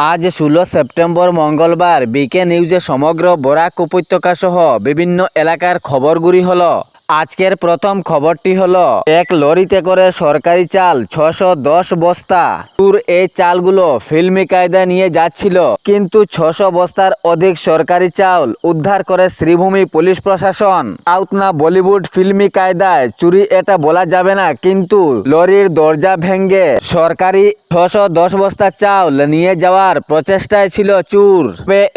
আজ ষোলো সেপ্টেম্বর মঙ্গলবার বিকে নিউজে সমগ্র বরাক উপত্যকা সহ বিভিন্ন এলাকার খবরগুলি হলো। আজকের প্রথম খবরটি হলো, এক লরিতে করে সরকারি চাল ছশো দশ বস্তা। টুর এই চালগুলো ফিল্মি কায়দায় নিয়ে যাচ্ছিল, কিন্তু ছশো বস্তার অধিক সরকারি চাল উদ্ধার করে শ্রীভূমি পুলিশ প্রশাসন। সাউথ না বলিউড ফিল্মি কায়দায় চুরি এটা বলা যাবে না, কিন্তু লরির দরজা ভেঙ্গে সরকারি ছশো দশ বস্তা চাউল নিয়ে যাওয়ার প্রচেষ্টায় ছিল চুর।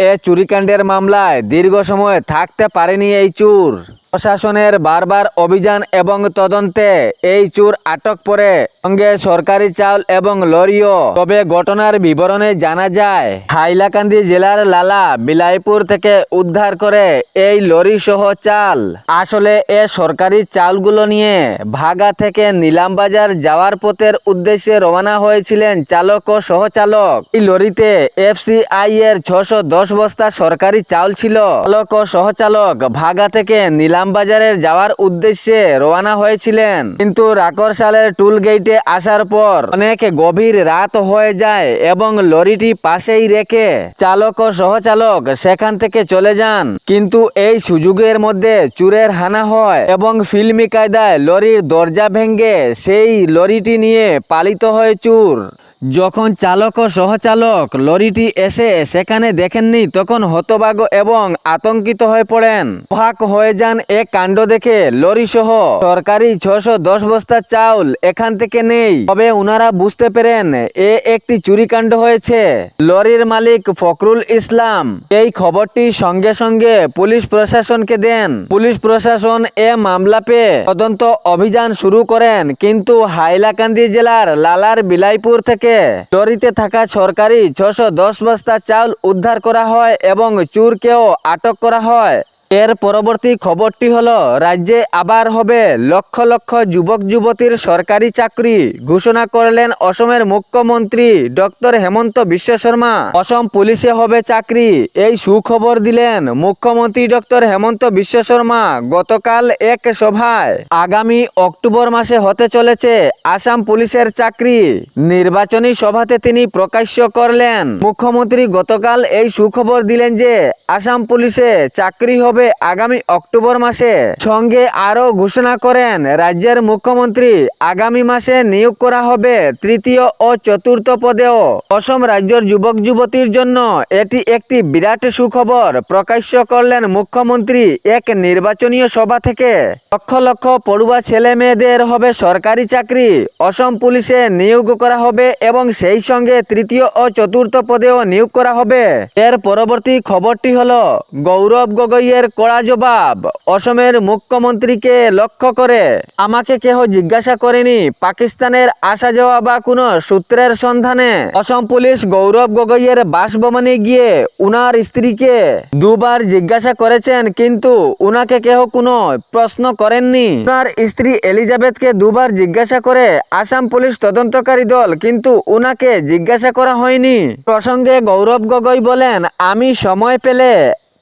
এ চুরিকাণ্ডের মামলায় দীর্ঘ সময় থাকতে পারেনি এই চুর। প্রশাসনের বারবার অভিযান এবং তদন্তে এই চুর আটক পরে সঙ্গে সরকারি চাউল এবং লরিও। তবে ঘটনার বিবরণে জানা যায়, হাইলাকান্দি জেলার লালা বিলাইপুর থেকে উদ্ধার করে এই লরি সহ চাল। আসলে এ সরকারি চালগুলো নিয়ে ভাগা থেকে নিলামবাজার যাওয়ার পথের উদ্দেশ্যে রওনা হয়েছিলেন চালক ও সহচালক। এই লরিতে এফসিআই এর ছশো বস্তা সরকারি চাল ছিল। চালক ও সহচালক ভাগা থেকে নিলামবাজারের যাওয়ার উদ্দেশ্যে রওনা হয়েছিলেন। কিন্তু রাকরসালের টুল গেটে আসার পর অনেক গভীর রাত হয়ে যায় এবং লরিটি পাশেই রেখে চালক ও সহচালক সেখান থেকে চলে যান। কিন্তু এই সুযোগের মধ্যে চুরের হানা হয় এবং ফিল্মি কায়দায় লরির দরজা ভেঙ্গে সেই লরিটি নিয়ে পালিত হয় চুর। যখন চালক ও সহচালক লরিটি এসে সেখানে দেখেননি, তখন হতবাগ এবং আতঙ্কিত হয়ে পড়েন। ভাগ হয়ে যান এক কাণ্ড দেখে লরি সহ সরকারি ছশো দশ বস্তা চাউল এখান থেকে নেই। তবে উনারা বুঝতে পেরেন, এ একটি চুরি কাণ্ড হয়েছে। লরির মালিক ফখরুল ইসলাম এই খবরটি সঙ্গে সঙ্গে পুলিশ প্রশাসনকে দেন। পুলিশ প্রশাসন এ মামলা পেয়ে তদন্ত অভিযান শুরু করেন। কিন্তু হাইলাকান্দি জেলার লালার বিলাইপুর থেকে লরিতে থাকা সরকারি ছশো বস্তা চাউল উদ্ধার করা হয় এবং চুরকেও আটক করা হয়। এর পরবর্তী খবরটি হল, রাজ্যে আবার হবে লক্ষ লক্ষ যুবক যুবতীর সরকারি চাকরি ঘোষণা করলেন অসমের মুখ্যমন্ত্রী ডক্টর হেমন্ত বিশ্ব শর্মা। অসম পুলিশে হবে চাকরি, এই সুখবর দিলেন মুখ্যমন্ত্রী ডক্টর হেমন্ত বিশ্ব শর্মা গতকাল এক সভায়। আগামী অক্টোবর মাসে হতে চলেছে আসাম পুলিশের চাকরি, নির্বাচনী সভাতে তিনি প্রকাশ্য করলেন। মুখ্যমন্ত্রী গতকাল এই সুখবর দিলেন যে, আসাম পুলিশে চাকরি হবে আগামী অক্টোবর মাসে। সঙ্গে আরও ঘোষণা করেন, রাজ্যের মুখ্যমন্ত্রী আগামী মাসে নিয়োগ করা হবে তৃতীয় ও চতুর্থ পদেও। অসম রাজ্যের যুবক যুবতীর জন্য এটি একটি বিরাট সুখবর প্রকাশ্য করলেন মুখ্যমন্ত্রী এক নির্বাচনীয় সভা থেকে। লক্ষ লক্ষ পড়ুয়া ছেলে মেয়েদের হবে সরকারি চাকরি, অসম পুলিশে নিয়োগ করা হবে এবং সেই সঙ্গে তৃতীয় ও চতুর্থ পদেও নিয়োগ করা হবে। এর পরবর্তী খবরটি হল, গৌরব গগৈয়ের কড়া জবাব। অসমের মুখ্যমন্ত্রীকে লক্ষ্য করে আমাকে কেহ জিজ্ঞাসা করেনি পাকিস্তানের আসা যাওয়া বা কোনো সূত্রের সন্ধানে। অসম পুলিশ গৌরব গগৈয়ের বাসভবনে গিয়ে উনার স্ত্রীকে দুবার জিজ্ঞাসা করেছেন, কিন্তু উনাকে কেহ কোনো প্রশ্ন করেননি। উনার স্ত্রী এলিজাবেথকে দুবার জিজ্ঞাসা করে আসাম পুলিশ তদন্তকারী দল, কিন্তু উনাকে জিজ্ঞাসা করা হয়নি। প্রসঙ্গে গৌরব গগৈ বলেন, আমি সময় পেলে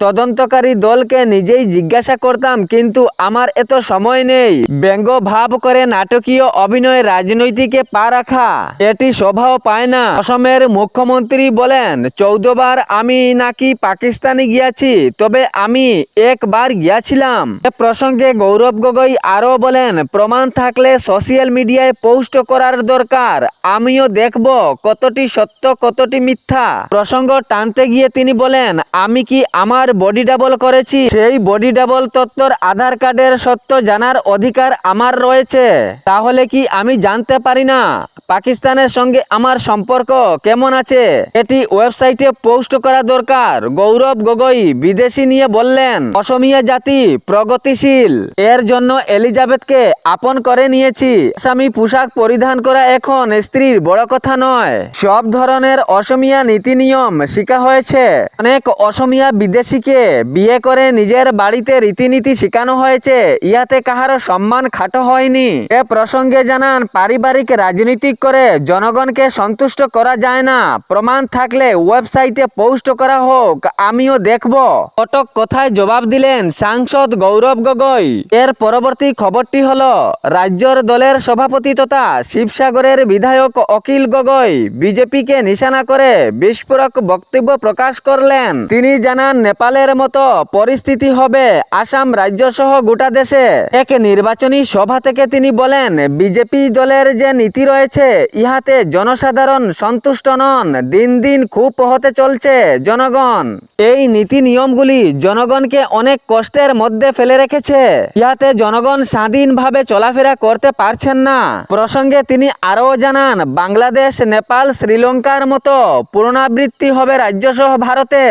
তদন্তকারী দলকে নিজেই জিজ্ঞাসা করতাম, কিন্তু আমার এত সময় নেই। ব্যঙ্গ ভাব করে নাটকীয় অভিনয় রাজনৈতিকে পা রাখা, এটি শোভাও পায় না। অসমের মুখ্যমন্ত্রী বলেন, চৌদ্দবার আমি নাকি পাকিস্তানে গিয়াছি, তবে আমি একবার গিয়াছিলাম। এ প্রসঙ্গে গৌরব গগৈ আরও বলেন, প্রমাণ থাকলে সোশিয়াল মিডিয়ায় পোস্ট করার দরকার, আমিও দেখব কতটি সত্য, কতটি মিথ্যা। প্রসঙ্গ টানতে গিয়ে তিনি বলেন, আমি কি আমার বডি ডাবল করেছি। সেই বডি ডাবল তত্ত্বর আধার কার্ডের সত্য জানার অধিকার আমার রয়েছে। তাহলে কি আমি জানতে পারি না? পাকিস্তানের সঙ্গে আমার সম্পর্ক কেমন আছে? এটি ওয়েবসাইটে পোস্ট করা দরকার। গৌরব গগৈ বিদেশি নিয়ে বললেন, অসমিয়া জাতি প্রগতিশীল। এর জন্য এলিজাবেথকে আপন করে নিয়েছি। আসামি পোশাক পরিধান করা এখন স্ত্রীর বড় কথা নয়। সব ধরনের অসমিয়া নীতি নিয়ম শিখা হয়েছে। অনেক অসমিয়া বিদেশি মেয়েটিকে বিয়ে করে নিজের বাড়িতে রীতিনীতি শেখানো হয়েছে ইয়াতে কাহারও সম্মান খাটো হয়নি। এ প্রসঙ্গে জানান, পারিবারিক রাজনীতি করে জনগণকে সন্তুষ্ট করা যায় না। প্রমাণ থাকলে ওয়েবসাইটে পোস্ট করা হোক, আমিও দেখব। কটক কথায় জবাব দিলেন সাংসদ গৌরব গগৈ। এর পরবর্তী খবরটি হলো, রাজ্যর দলের সভাপতি তথা শিবসাগরের বিধায়ক অখিল গগৈ বিজেপিকে নিশানা করে বিস্ফোরক বক্তব্য প্রকাশ করলেন। তিনি জানান নেপালের মতো পরিস্থিতি হবে আসাম রাজ্য সহ গোটা দেশে। এক নির্বাচনী সভা থেকে তিনি বলেন, বিজেপি দলের যে নীতি রয়েছে, ইহাতে জনসাধারণ সন্তুষ্ট নন। দিন দিন খুব হতে চলছে জনগণ। এই নীতি নিয়মগুলি জনগণকে অনেক কষ্টের মধ্যে ফেলে রেখেছে। ইহাতে জনগণ স্বাধীনভাবে চলাফেরা করতে পারছেন না। প্রসঙ্গে তিনি আরও জানান, বাংলাদেশ, নেপাল, শ্রীলঙ্কার মতো পুনরাবৃত্তি হবে রাজ্যসহ ভারতে।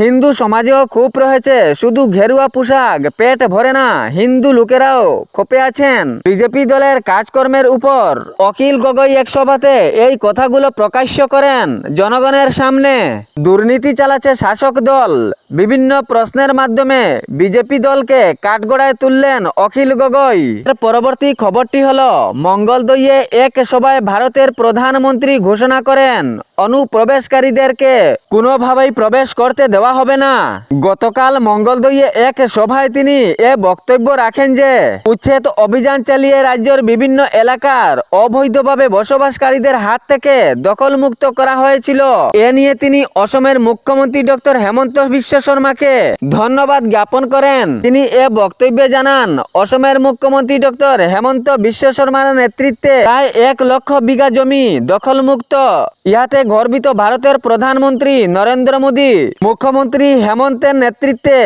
হিন্দু সমাজেও খুব রয়েছে, শুধু ঘেরুয়া পোশাক, পেট ভরে না, হিন্দু লোকেরাও খোপে আছেন। বিজেপি দলের কাজকর্মের উপর অখিল গগৈ এক সভাতে এই কথাগুলো প্রকাশ্য করেন জনগণের সামনে। দুর্নীতি চালাচ্ছে শাসক দল বিভিন্ন প্রশ্নের মাধ্যমে বিজেপি দলকে কাঠগড়ায় তুললেন অখিল গগৈ। পরবর্তী খবরটি হলো মঙ্গলদইয়ে এক সভায় ভারতের প্রধানমন্ত্রী ঘোষণা করেন, অনুপ্রবেশকারীদেরকে কোনোভাবেই প্রবেশ করতে দেওয়া হবে না। গতকাল মঙ্গলদইয়ে এক সভায় তিনি এ বক্তব্য রাখেন যে, উচ্ছেদ অভিযান চালিয়ে রাজ্যের বিভিন্ন এলাকার অবৈধভাবে বসবাসকারীদের হাত থেকে দখলমুক্ত করা হয়েছিল। এ নিয়ে তিনি অসমের মুখ্যমন্ত্রী ডক্টর হেমন্ত বিশ্ব শর্মাকে ধন্যবাদ জ্ঞাপন করেন। তিনি এ বক্তব্যে জানান, অসমের মুখ্যমন্ত্রী ডক্টর হেমন্ত বিশ্ব শর্মার নেতৃত্বে প্রায় এক লক্ষ বিঘা জমি দখলমুক্ত। ইহাতে গর্বিত ভারতের প্রধানমন্ত্রী নরেন্দ্র মোদী, মুখ্যমন্ত্রী হেমন্তের নেতৃত্বে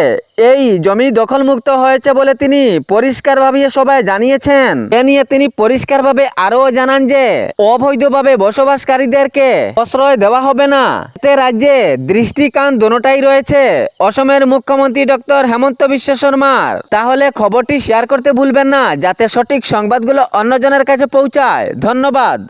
এই জমি দখলমুক্ত হয়েছে বলে তিনি পরিষ্কারভাবে সবাই জানিয়েছেন। এ নিয়ে তিনি পরিষ্কারভাবে আরও জানান যে, অবৈধভাবে বসবাসকারীদেরকে আশ্রয় দেওয়া হবে না। এতে রাজ্যে দৃষ্টিকান দোনোটাই রয়েছে। অসমের মুখ্যমন্ত্রী ডক্টর হেমন্ত বিশ্ব শর্মার। তাহলে খবরটি শেয়ার করতে ভুলবেন না, যাতে সঠিক সংবাদগুলো অন্যজনের কাছে পৌঁছায়। ধন্যবাদ।